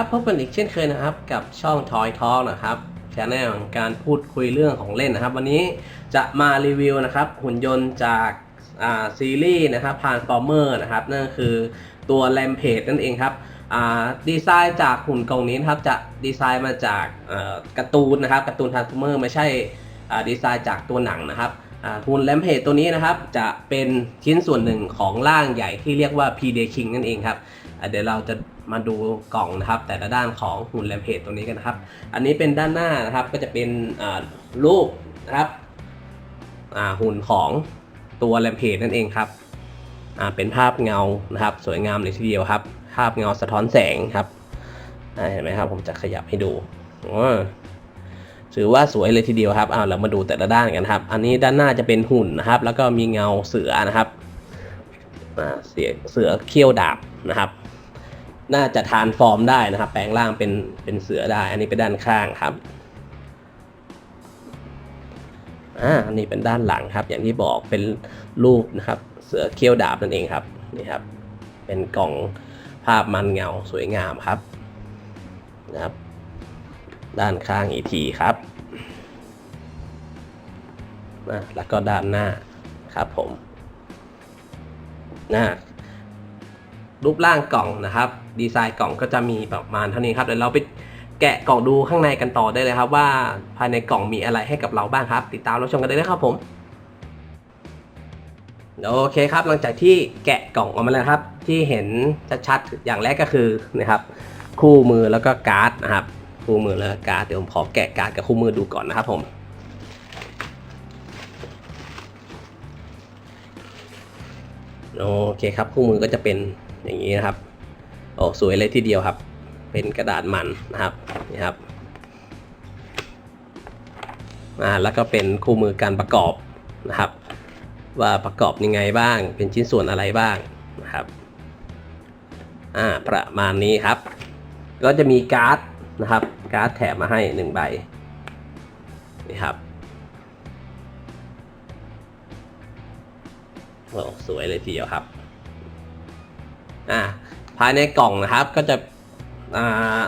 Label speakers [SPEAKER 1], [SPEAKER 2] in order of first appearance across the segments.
[SPEAKER 1] ครับพบกันอีกเช่นเคยนะครับ กับช่อง Toy Talk นะครับชแนลของการพูดคุยเรื่องของเล่นนะครับ วันนี้จะมารีวิวนะครับ หุ่นยนต์จากาซีรีส์นะครับพานฟอร์เมอร์นะครับนั่นคือตัวแ a มเพจนั่นเองครับดีไซน์จากหุ่นกองนี้นครับจะดีไซน์มาจากการ์ตูนนะครับการ์ตูนทาร์เมอร์ไม่ใช่ดีไซน์จากตัวหนังนะครับหุ่นแ a มเพจตัวนี้นะครับจะเป็นชิ้นส่วนหนึ่งของร่างใหญ่ที่เรียกว่า p d King นั่นเองครับเดี๋ยวเราจะ มาดูกล่องนะครับแต่ละด้านของหุ่นแรมเพจตัวนี้กันนะครับ อันนี้เป็นด้านหน้านะครับก็จะเป็นรูปนะครับหุ่นของตัวแรมเพจนั่นเองครับเป็นภาพเงานะครับ สวยงามเลยทีเดียวครับ ภาพเงาสะท้อนแสงครับเห็นไหมครับผมจะขยับให้ดูถือว่าสวยเลยทีเดียวครับเอาเรามาดูแต่ละด้านกันครับ อันนี้ด้านหน้าจะเป็นหุ่นนะครับ แล้วก็มีเงาเสือนะครับเสือเสือเขี้ยวดาบนะครับ น่าจะทานฟอร์มได้นะครับ แปลงร่างเป็นเป็นเสือได้ อันนี้เป็นด้านข้างครับอ่าอันนี้เป็นด้านหลังครับ อย่างที่บอกเป็นรูปนะครับ เสือเขี้ยวดาบนั่นเองครับนี่ครับ เป็นกล่องภาพมันเงาสวยงามครับนะครับ ด้านข้างอีกทีครับอะแล้วก็ด้านหน้าครับผมนะ รูปร่างกล่องนะครับ ดีไซน์กล่องก็จะมีประมาณเท่านี้ครับเดี๋ยวเราไปแกะกล่องดูข้างในกันต่อได้เลยครับ ว่าภายในกล่องมีอะไรให้กับเราบ้างครับ ติดตามรับชมกันได้เลยครับผมโอเคครับหลังจากที่แกะกล่องออกมาแล้วครับ ที่เห็นชัดๆอย่างแรกก็คือนะครับคู่มือแล้วก็การ์ดนะครับ คู่มือแล้วก็การ์ดเดี๋ยวผมขอแกะการ์ดกับคู่มือดูก่อนนะครับผมโอเคครับคู่มือก็จะเป็น อย่างนี้นะครับโอ้สวยเลยทีเดียวครับ เป็นกระดาษมันนะครับนี่ครับอ่าแล้วก็เป็นคู่มือการประกอบนะครับ ว่าประกอบยังไงบ้าง เป็นชิ้นส่วนอะไรบ้างนะครับอ่าประมาณนี้ครับ ก็จะมีการ์ดนะครับ การ์ดแถมมาให้หนึ่งใบนี่ครับโอ้สวยเลยทีเดียวครับ อ่าภายในกล่องนะครับก็จะอ่า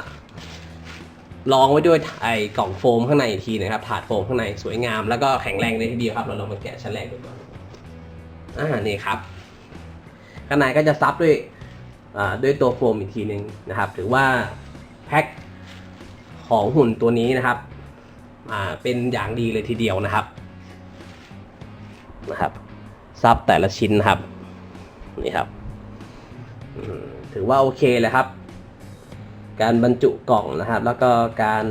[SPEAKER 1] รองไว้ด้วยไอ้กล่องโฟมข้างในอีกทีนะครับ ถาดโฟมข้างในสวยงามแล้วก็แข็งแรงเลยทีเดียวครับ เราลองมาแกะชั้นแรกดูก่อนอ่านี่ครับ ข้างในก็จะซับด้วยอ่าด้วยตัวโฟมอีกทีหนึ่งนะครับ ถือว่าแพ็คของหุ่นตัวนี้นะครับอ่าเป็นอย่างดีเลยทีเดียวนะครับนะครับซับแต่ละชิ้นนะครับนี่ครับ ถือว่าโอเคเลยครับ การบรรจุกล่องนะครับ แล้วก็การ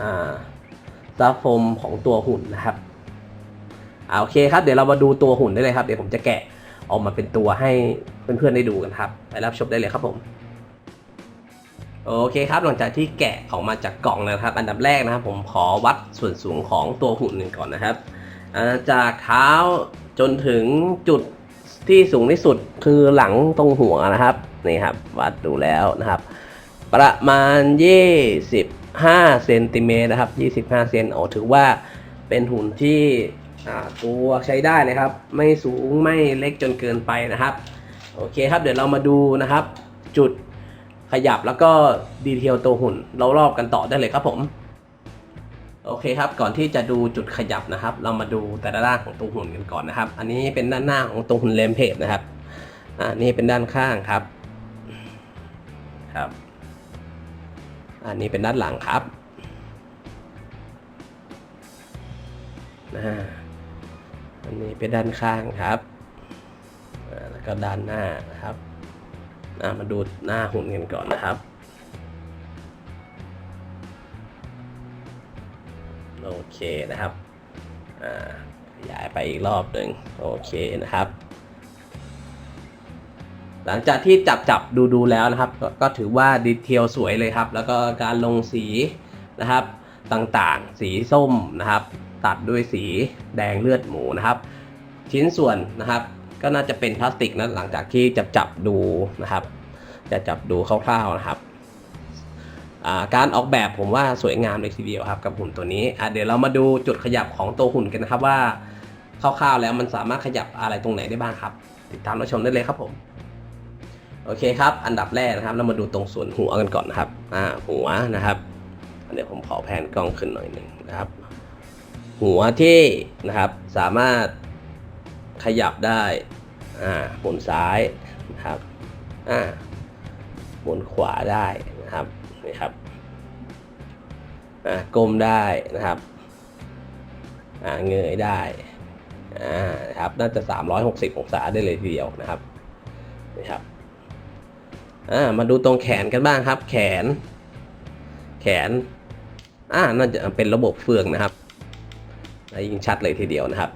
[SPEAKER 1] อ่าซับโฟมของตัวหุ่นนะครับอาโอเคครับ เดี๋ยวเรามาดูตัวหุ่นได้เลยครับ เดี๋ยวผมจะแกะออกมาเป็นตัวให้เพื่อนๆได้ดูกันครับ ไปรับชมได้เลยครับผม โอเคครับ หลังจากที่แกะออกมาจากกล่องนะครับ อันดับแรกนะครับ ผมขอวัดส่วนสูงของตัวหุ่นหนึ่งก่อนนะครับ จากเท้าจนถึงจุด ที่สูงที่สุดคือหลังตรงหัวนะครับนี่ครับวัดดูแล้วนะครับ ประมาณ 25เซนติเมตรนะครับ25เซนโอ้ถือว่าเป็นหุ่นที่ตัวใช้ได้เลยครับ ไม่สูงไม่เล็กจนเกินไปนะครับโอเคครับเดี๋ยวเรามาดูนะครับ จุดขยับแล้วก็ดีเทลตัวหุ่น เรารอบกันต่อได้เลยครับผม โอเคครับ ก่อนที่จะดูจุดขยับนะครับ เรามาดูแต่ละด้านของตัวหุ่นกันก่อนนะครับ อันนี้เป็นด้านหน้าของตัวหุ่นเลมเพจนะครับอ่านี่เป็นด้านข้างครับ ครับ อันนี้เป็นด้านหลังครับอ่าอันนี้เป็นด้านข้างครับ แล้วก็ด้านหน้านะครับมาดูหน้าหุ่นกันก่อนนะครับ โอเคนะครับขยายไปอีกรอบหนึ่งโอเคนะครับ หลังจากที่จับจับดูดูแล้วนะครับกก็ถือว่าดีเทลสวยเลยครับ แล้วก็การลงสีนะครับต่างๆ สีส้มนะครับ ตัดด้วยสีแดงเลือดหมูนะครับ ชิ้นส่วนนะครับก็น่าจะเป็นพลาสติกนะหลังจากที่จับจับดูนะครับ จะจับดูคร่าวๆนะครับ การออกแบบผมว่าสวยงามเลยทีเดียวครับกับหุ่นตัวนี้เดี๋ยวเรามาดูจุดขยับของตัวหุ่นกันนะครับว่าคร่าวๆแล้วมันสามารถขยับอะไรตรงไหนได้บ้างครับ ติดตามรับชมได้เลยครับผมโอเคครับ อันดับแรกนะครับ เรามาดูตรงส่วนหัวกันก่อนนะครับ อ่า หัวนะครับ เดี๋ยวผมขอแผนกล้องขึ้นหน่อยหนึ่งนะครับ หัวที่นะครับ สามารถขยับได้ อ่า หมุนซ้ายนะครับ อ่า หมุนขวาได้นะครับ นี่ครับอ่าก้มได้นะครับอ่าเงยได้อ่านะครับน่าจะ 360 องศาได้เลยทีเดียวนะครับนี่ครับอ่ามาดูตรงแขนกันบ้างครับ แขน แขนอ่าน่าจะเป็นระบบเฟืองนะครับยิ่งชัดเลยทีเดียวนะครับ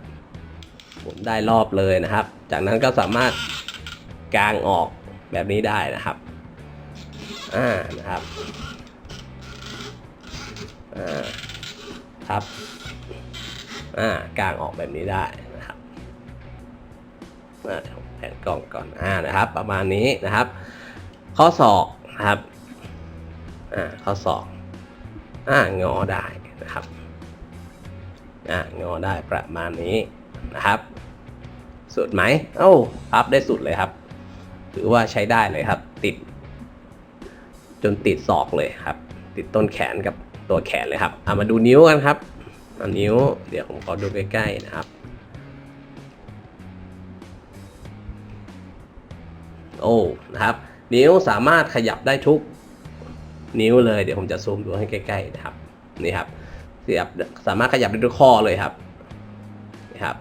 [SPEAKER 1] หมุนได้รอบเลยนะครับ จากนั้นก็สามารถกางออกแบบนี้ได้นะครับ อ่านะครับอ่าครับอ่ากางออกแบบนี้ได้นะครับอ่าแผ่นกล้องก่อนอ่านะครับ ประมาณนี้นะครับ ข้อศอกนะครับอ่าข้อศอกอ่างอได้นะครับอ่างอได้ประมาณนี้นะครับ สุดไหมเอ้าพับได้สุดเลยครับถือว่าใช้ได้เลยครับ ติด จนติดศอกเลยครับ ติดต้นแขนกับตัวแขนเลยครับเอามาดูนิ้วกันครับเอานิ้ว เดี๋ยวผมขอดูใกล้ๆนะครับ โอ้นะครับ นิ้วสามารถขยับได้ทุกนิ้วเลยเดี๋ยวผมจะซูมดูให้ใกล้ๆนะครับนี่ครับเสียบสามารถขยับได้ทุกข้อเลยครับนี่ครับ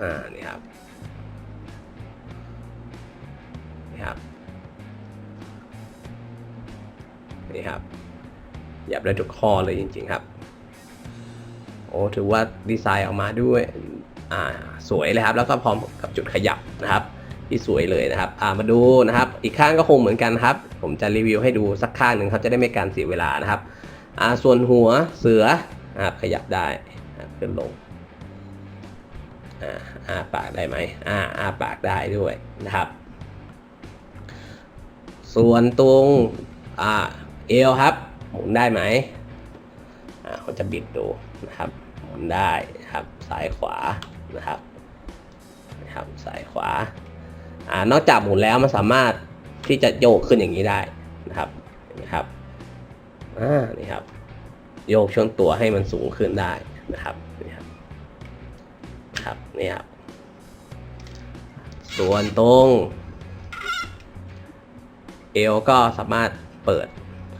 [SPEAKER 1] อ่านี่ครับ นี่ครับขยับได้ทุกข้อเลยจริง ๆครับ โอ้ถือว่าดีไซน์ออกมาด้วยอ่าสวยเลยครับ แล้วก็พร้อมกับจุดขยับนะครับ ที่สวยเลยนะครับอ่ามาดูนะครับ อีกข้างก็คงเหมือนกันครับ ผมจะรีวิวให้ดูสักข้างหนึ่งครับจะได้ไม่การเสียเวลานะครับอ่าส่วนหัวเสืออ่าขยับได้ขึ้นลงอ่าอ้าปากได้ไหมอ่าอ้าปากได้ด้วยนะครับ ส่วนตรงอ่า เอวครับหมุนได้ไหมอ่าเขาจะบิดดูนะครับหมุนได้ครับซ้ายขวานะครับนะครับซ้ายขวาอ่านอกจากหมุนแล้วมันสามารถที่จะโยกขึ้นอย่างนี้ได้นะครับนไหมครับอ่านี่ครับ โยกช่วงตัวให้มันสูงขึ้นได้นะครับนี่ครับนะครับนี่ครับส่วนตรง เอวก็สามารถเปิด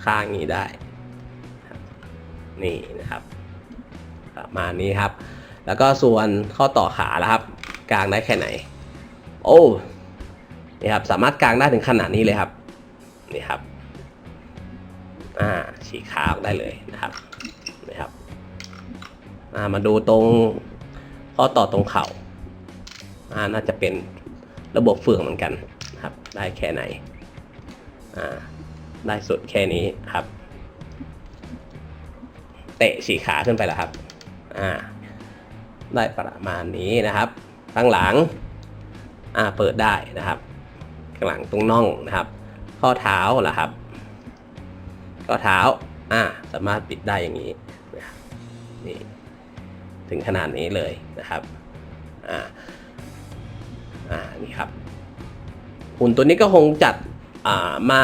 [SPEAKER 1] ข้างนี้ได้ นี่นะครับ ประมาณนี้ครับ แล้วก็ส่วนข้อต่อขาแล้วครับ กลางได้แค่ไหน โอ้นี่ครับ สามารถกลางได้ถึงขนาดนี้เลยครับ นี่ครับ อ่า ฉีกขาออกได้เลยนะครับนี่ครับ อ่า มาดูตรงข้อต่อตรงเข่า อ่า น่าจะเป็นระบบเฟืองเหมือนกันนะครับ ได้แค่ไหน อ่า ได้สุดแค่นี้ครับ เตะฉีกขาขึ้นไปแล้วครับ อ่า ได้ประมาณนี้นะครับข้างหลัง อ่า เปิดได้นะครับ ข้างหลังตรงน่องนะครับ ข้อเท้าล่ะครับ ข้อเท้า อ่า สามารถปิดได้อย่างนี้นะนี่ถึงขนาดนี้เลยนะครับ อ่า อ่า นี่ครับ หุ่นตัวนี้ก็คงจัด มา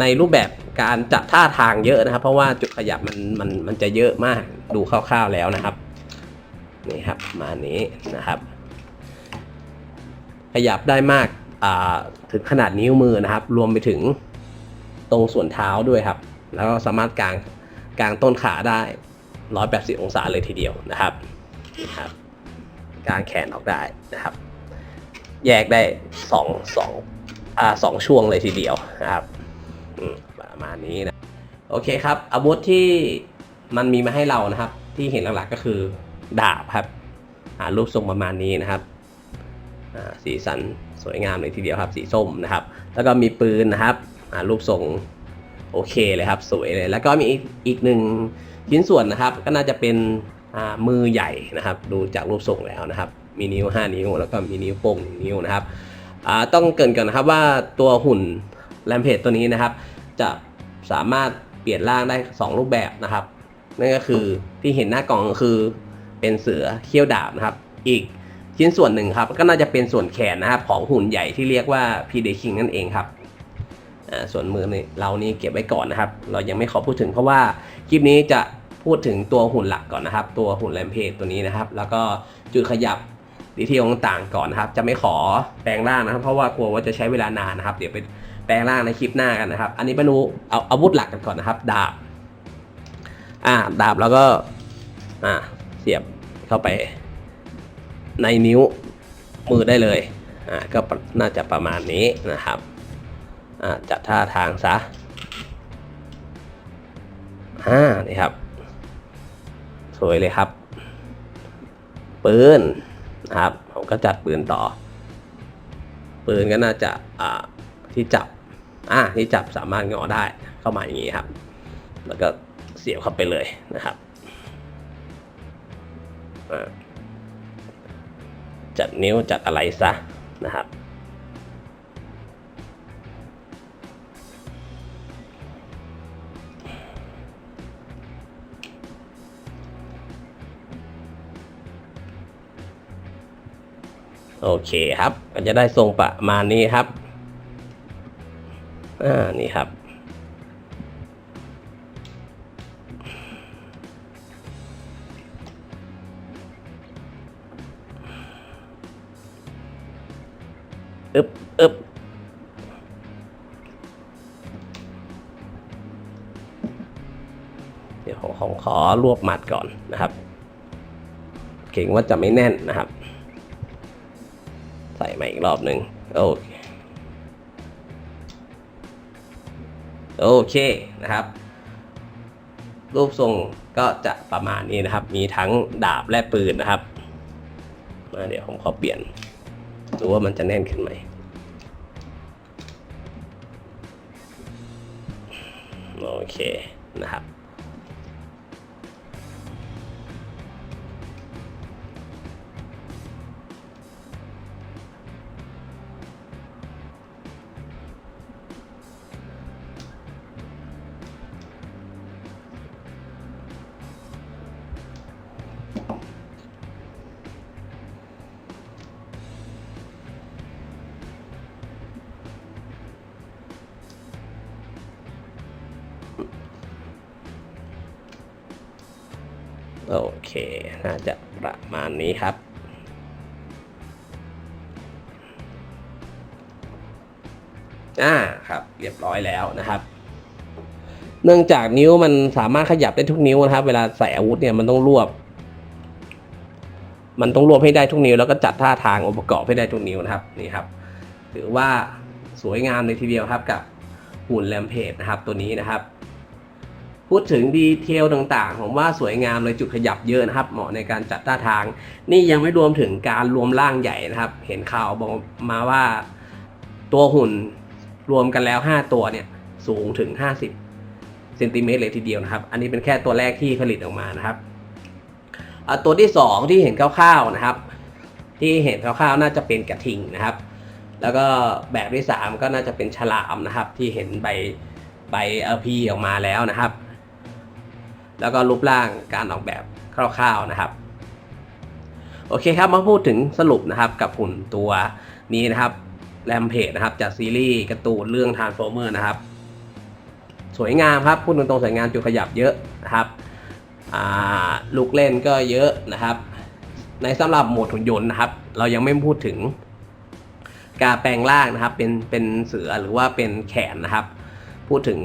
[SPEAKER 1] ในรูปแบบการจัดท่าทางเยอะนะครับ เพราะว่าจุดขยับมันมันมันจะเยอะมากดูคร่าวๆแล้วนะครับนี่ครับมานี้นะครับ ขยับได้มากาถึงขนาดนิ้วมือนะครับ รวมไปถึงตรงส่วนเท้าด้วยครับ แล้วก็สามารถกางกางต้นขาได้ 180 องศาเลยทีเดียวนะครับนะครับกางแขนออกได้นะครับ แยกได้สอง สองอ่าสองช่วงเลยทีเดียวนะครับประมาณนี้นะโอเคครับ อาวุธที่มันมีมาให้เรานะครับ ที่เห็นหลักๆก็คือดาบครับรูปทรงประมาณนี้นะครับสีสันสวยงามเลยทีเดียวครับสีส้มนะครับ แล้วก็มีปืนนะครับรูปทรงโอเคเลยครับสวยเลย แล้วก็มีอีกหนึ่งชิ้นส่วนนะครับ ก็น่าจะเป็นมือใหญ่นะครับ ดูจากรูปทรงแล้วนะครับ มีนิ้ว 5 นิ้ว แล้วก็มีนิ้วโป้งหนึ่งนิ้วนะครับ ต้องเกรินก่อนนะครับว่าตัวหุ่นแรมเพจตัวนี้นะครับ จะสามารถเปลี่ยนร่างได้ 2 รูปแบบนะครับ นั่นก็คือที่เห็นหน้ากล่องคือเป็นเสือเขี้ยวดาบนะครับ อีกชิ้นส่วนหนึ่งครับ ก็น่าจะเป็นส่วนแขนนะครับ ของหุ่นใหญ่ที่เรียกว่าพีเดคิงนั่นเองครับส่วนมือเรานี่เก็บไว้ก่อนนะครับ เรายังไม่ขอพูดถึงเพราะว่าคลิปนี้จะพูดถึงตัวหุ่นหลักก่อนนะครับ ตัวหุ่นแรมเพจตัวนี้นะครับ แล้วก็จุดขยับ ดีเทลต่างๆก่อนนะครับ จะไม่ขอแปลงร่างนะครับ เพราะว่ากลัวว่าจะใช้เวลานานนะครับ เดี๋ยวไปแปลงร่างในคลิปหน้ากันนะครับ อันนี้ไปดูเอาอาวุธหลักกันก่อนนะครับ ดาบ อ่า ดาบแล้วก็ อ่า เสียบเข้าไป ในนิ้วมือได้เลย อ่า ก็น่าจะประมาณนี้นะครับ อ่า จัดท่าทางซะอ่า นี่ครับ สวยเลยครับปืน นะครับ ผมก็จัดปืนต่อ ปืนก็น่าจะอ่าที่จับอ่าที่จับสามารถงอได้เข้ามาอย่างนี้ครับ แล้วก็เสียบเข้าไปเลยนะครับจัดนิ้วจัดอะไรซะนะครับ โอเคครับก็จะได้ทรงประมาณนี้ครับอ่านี่ครับ อึบอึบเดี๋ยวผมขอรวบมัดก่อนนะครับ เก่งว่าจะไม่แน่นนะครับ มาอีกรอบหนึ่งโอเคโอเคนะครับ รูปทรงก็จะประมาณนี้นะครับ มีทั้งดาบและปืนนะครับมาเดี๋ยวผมขอเปลี่ยนดูว่ามันจะแน่นขึ้นไหมโอเคนะครับ โอเค น่าจะประมาณนี้ครับ อ่าครับ เรียบร้อยแล้วนะครับ เนื่องจากนิ้วมันสามารถขยับได้ทุกนิ้วนะครับ เวลาใส่อาวุธเนี่ยมันต้องรวบ มันต้องรวบให้ได้ทุกนิ้ว แล้วก็จัดท่าทางองค์ประกอบให้ได้ทุกนิ้วนะครับนี่ครับ ถือว่าสวยงามเลยทีเดียวครับกับหุ่นแรมเพจนะครับตัวนี้นะครับ พูดถึงดีเทลต่างๆ ผมว่าสวยงามเลยจุดขยับเยอะนะครับ เหมาะในการจัดท่าทาง นี่ยังไม่รวมถึงการรวมร่างใหญ่นะครับ เห็นข่าวบอกมาว่าตัวหุ่นรวมกันแล้ว 5 ตัวเนี่ยสูงถึง 50เซนติเมตรเลยทีเดียวนะครับ อันนี้เป็นแค่ตัวแรกที่ผลิตออกมานะครับตัวที่ 2 ที่เห็นคร่าวๆนะครับ ที่เห็นคร่าวๆน่าจะเป็นกระทิงนะครับ แล้วก็แบบที่ 3 ก็น่าจะเป็นฉลามนะครับ ที่เห็นใบใบเอพีออกมาแล้วนะครับ แล้วก็รูปร่างการออกแบบคร่าวๆนะครับ โอเคครับมาพูดถึงสรุปนะครับกับหุ่นตัวนี้นะครับแรมเพจนะครับจากซีรีส์การ์ตูนเรื่อง Transformer นะครับ สวยงามครับพูดตรงๆสวยงามจุดขยับเยอะนะครับลูกเล่นก็เยอะนะครับ ในสำหรับโหมดหุ่นยนต์นะครับ เรายังไม่พูดถึงการแปลงร่างนะครับ เป็นเป็นเสือหรือว่าเป็นแขนนะครับ พูดถึง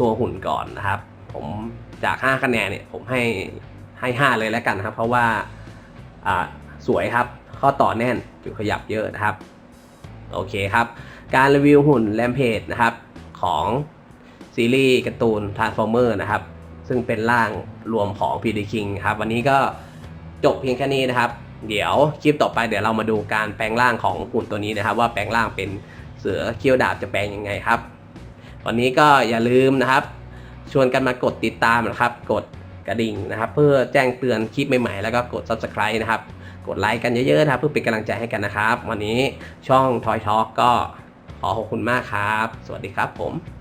[SPEAKER 1] ตัวหุ่นก่อนนะครับ ผม จาก 5 คะแนนเนี่ยผมให้ให้ 5 เลยแล้วกันนะครับ เพราะว่าอ่าสวยครับ ข้อต่อแน่นจุดขยับเยอะนะครับ โอเคครับ การรีวิวหุ่นแรมเพจนะครับของซีรีส์การ์ตูน Transformer นะครับ ซึ่งเป็นร่างรวมของ PD King ครับ วันนี้ก็จบเพียงแค่นี้นะครับ เดี๋ยวคลิปต่อไปเดี๋ยวเรามาดูการแปลงร่างของหุ่นตัวนี้นะครับ ว่าแปลงร่างเป็นเสือเขี้ยวดาบจะแปลงยังไงครับ วันนี้ก็อย่าลืมนะครับ ชวนกันมากดติดตามนะครับ กดกระดิ่งนะครับ เพื่อแจ้งเตือนคลิปใหม่ๆ แล้วก็กด subscribe นะครับ กดไลค์กันเยอะๆนะครับ เพื่อเป็นกำลังใจให้กันนะครับ วันนี้ช่อง Toy Talk ก็ขอขอบคุณมากครับ สวัสดีครับผม